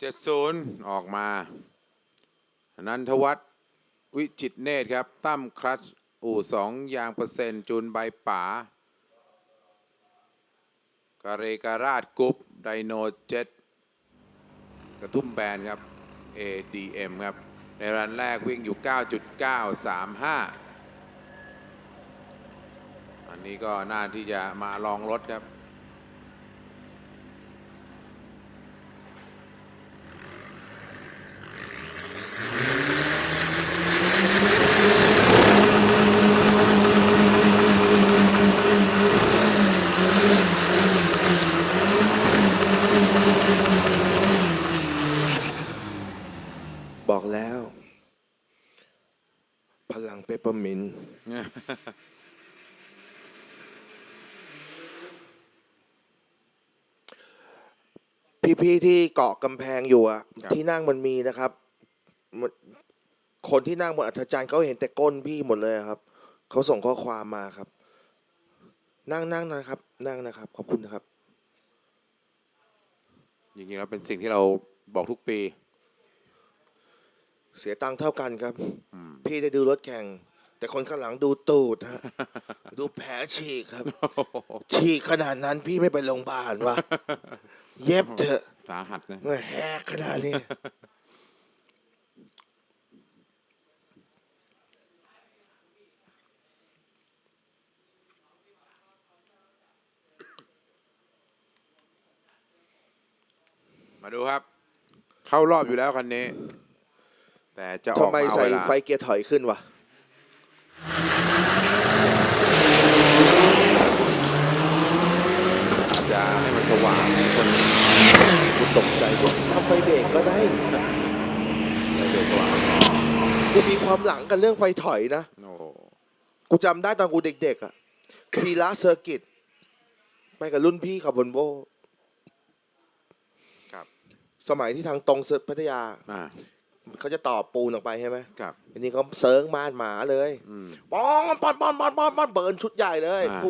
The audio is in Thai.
เจ็ดศูนย์ออกมา นันทวัฒน์วิจิตเนตรครับ ตั้มคลัตช์อู่สองยางเปอร์เซ็นต์ จูนใบป๋ากาเรการาดกรุ๊ปไดโนเจ็ตกระทุ่มแบนครับ ADM ครับ ในรันแรกวิ่งอยู่ 9.935 อันนี้ก็น่าที่จะมาลองรถครับ บอกแล้ว พลังเปปเปอร์มินต์พี่ๆที่เกาะกำแพงอยู่อะครับ ที่นั่งมันมีนะครับมันคนที่นั่งบนอัธจันทร์เขาเห็นแต่ก้นพี่หมดเลยอะครับ เขาส่งข้อความมาครับ นั่งนั่งนะครับ นั่งนะครับ ขอบคุณนะครับ จริงๆแล้วเป็นสิ่งที่เราบอกทุกปี เสียตังค์เท่ากันครับอืมพี่ได้ดูรถแข่ง แต่คนข้างหลังดูตูดฮะ ดูแผลฉีกครับ ฉีกขนาดนั้นพี่ไม่ไปโรงพยาบาลวะ เย็บเถอะสาหัสนะเมื่อแหกขนาดนี้ มาดูครับ เข้ารอบอยู่แล้วคันนี้ แต่จะออกทำไมมาเอาใส่เวลาไฟเกียร์ถอยขึ้นวะอาจจะให้มันสว่างให้คนกูตกใจกูทำไฟเบรกก็ได้ได้เดินสว่างกูมีความหลังกันเรื่องไฟถอยนะโอ้กูจำได้ตอนกูเด็กๆอะพีระเซอร์กิตไปกับรุ่นพี่ขับวอลโวครับสมัยที่ทางตรงพัทยาอ่า เขาจะต่อปูนออกไปใช่ไหมครับอันนี้เขาเซิร์งม่านหมาเลยอืมปองปอนปอนปอนปอนปอนเบิร์นชุดใหญ่เลยอ่า